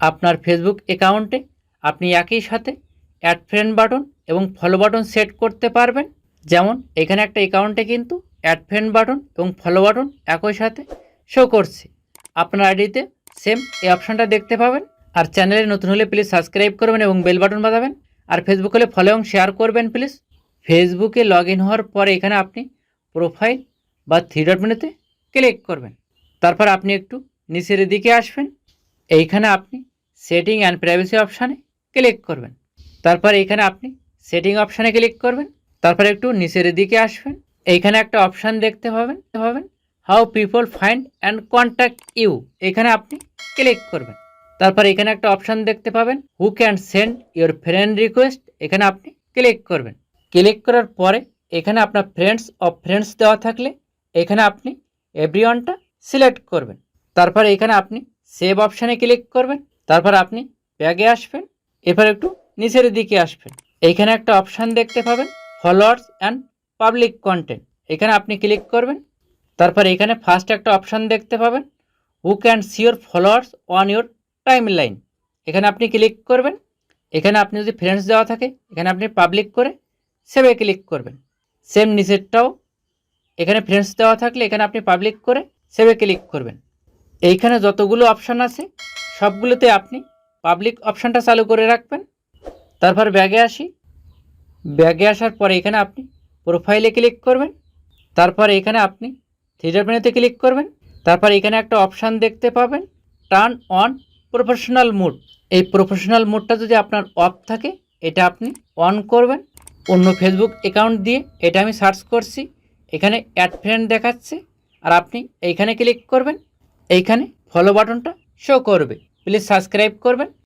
আপনার ফেসবুক অ্যাকাউন্টে আপনি একই সাথে অ্যাড ফ্রেন্ড বাটন এবং ফলো বাটন সেট করতে পারবেন। যেমন এখানে একটা অ্যাকাউন্টে কিন্তু অ্যাড ফ্রেন্ড বাটন এবং ফলো বাটন একই সাথে শো করছে। আপনার আইডিতে সেম এই অপশানটা দেখতে পাবেন। আর চ্যানেলে নতুন হলে প্লিজ সাবস্ক্রাইব করবেন এবং বেল বাটন বাজাবেন। আর ফেসবুক হলে ফলো এবং শেয়ার করবেন প্লিজ ফেসবুকে লগ ইন হওয়ার পরে এখানে আপনি প্রোফাইল বা থ্রি ডট মেনুতে ক্লিক করবেন। তারপর আপনি একটু নিচের দিকে আসবেন। এইখানে আপনি সেটিং অ্যান্ড প্রাইভেসি অপশানে ক্লিক করবেন। তারপর এইখানে আপনি সেটিং অপশানে ক্লিক করবেন। তারপর একটু নিচের দিকে আসবেন। এইখানে একটা অপশান দেখতে পাবেন। পাবেন how people find and contact you এখানে আপনি ক্লিক করবেন। তারপর এখানে একটা অপশান দেখতে পাবেন। Who can send your friend request এখানে আপনি ক্লিক করবেন। ক্লিক করার পরে এখানে আপনার ফ্রেন্ডস অফ ফ্রেন্ডস দেওয়া থাকলে এখানে আপনি এভরিওয়ানটা সিলেক্ট করবেন। তারপর এখানে আপনি সেভ অপশানে ক্লিক করবেন, তারপর আপনি ব্যাগে আসবেন এবার একটু নিচের দিকে আসবেন। এইখানে একটা অপশান দেখতে পাবেন ফলোয়ার্স অ্যান্ড পাবলিক কন্টেন্ট এখানে আপনি ক্লিক করবেন, তারপর এখানে ফার্স্ট একটা অপশান দেখতে পাবেন who can see your followers on your timeline এখানে আপনি ক্লিক করবেন, এখানে আপনি যদি ফ্রেন্ডস দেওয়া থাকে, এখানে আপনি পাবলিক করে সেভে ক্লিক করবেন। সেম নিচেরটাও, এখানে ফ্রেন্ডস দেওয়া থাকলে এখানে আপনি পাবলিক করে সেভে ক্লিক করবেন। এইখানে যতগুলো অপশান আছে, সবগুলোতে আপনি পাবলিক অপশানটা চালু করে রাখবেন। তারপর ব্যাগে আসি। ব্যাগে আসার পরে এখানে আপনি প্রোফাইলে ক্লিক করবেন। তারপর এখানে আপনি থ্রিডার মেনুতে ক্লিক করবেন। তারপর এখানে একটা অপশান দেখতে পাবেন টার্ন অন প্রফেশনাল মুড এই প্রফেশনাল মুডটা যদি আপনার অফ থাকে, এটা আপনি অন করবেন। অন্য ফেসবুক অ্যাকাউন্ট দিয়ে এটা আমি সার্চ করছি। এখানে অ্যাড ফ্রেন্ড দেখাচ্ছে। আর আপনি এইখানে ক্লিক করবেন। এইখানে ফলো বাটনটা শো করবে। প্লিজ সাবস্ক্রাইব করবেন।